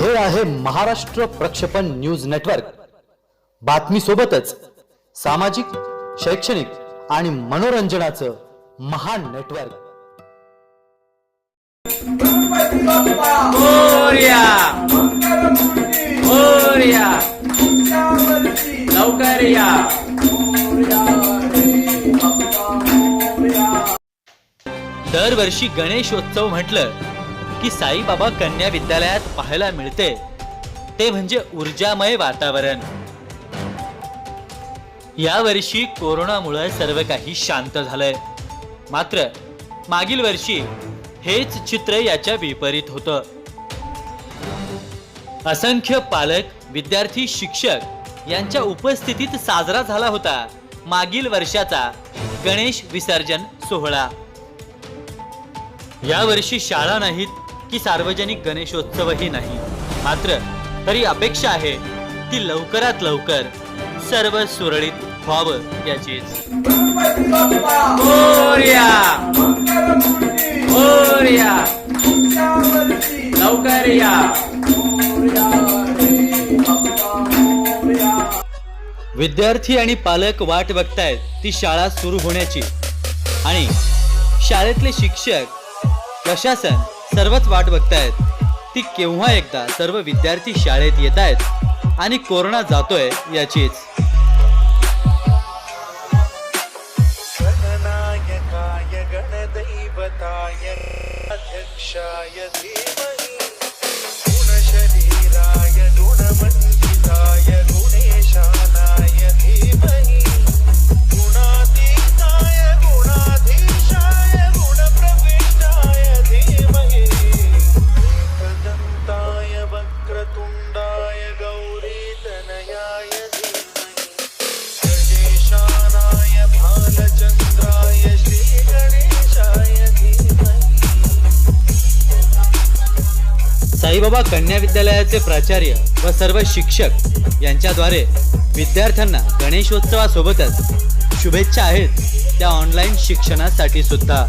हे आहे महाराष्ट्र प्रक्षेपण न्यूज नेटवर्क. बातमी सोबतच सामाजिक शैक्षणिक आणि मनोरंजनाचं महान नेटवर्क. दरवर्षी गणेशोत्सव म्हटलं की साईबाबा कन्या विद्यालयात पाहायला मिळते. ते म्हणजे ऊर्जामय वातावरण. यावर्षी कोरोनामुळे सर्व काही शांत झालंय. मात्र मागील वर्षी हेच चित्र याच्या विपरीत होतं. असंख्य पालक विद्यार्थी शिक्षक यांच्या उपस्थितीत साजरा झाला होता. मागील वर्षाचा गणेश विसर्जन सोहळा. यावर्षी शाळा नाहीत की सार्वजनिक गणेशोत्सवही नाही. मात्र तरी अपेक्षा आहे ती लवकरात लवकर सर्व सुरळीत व्हावं याचीच. लवकर या! विद्यार्थी आणि पालक वाट बघतायत ती शाळा सुरू होण्याची. आणि शाळेतले शिक्षक प्रशासन सर्वच वाट बघतायत. ती केव्हा एकदा सर्व विद्यार्थी शाळेत येत आहेत आणि कोरोना जातोय याचीच. गणनायकाय गणदैवताय अध्यक्षाय धीमहि साईबाबा कन्या विद्यालयाचे प्राचार्य व सर्व शिक्षक यांच्याद्वारे विद्यार्थ्यांना गणेशोत्सवासोबतच शुभेच्छा आहेत त्या ऑनलाईन शिक्षणासाठी सुद्धा.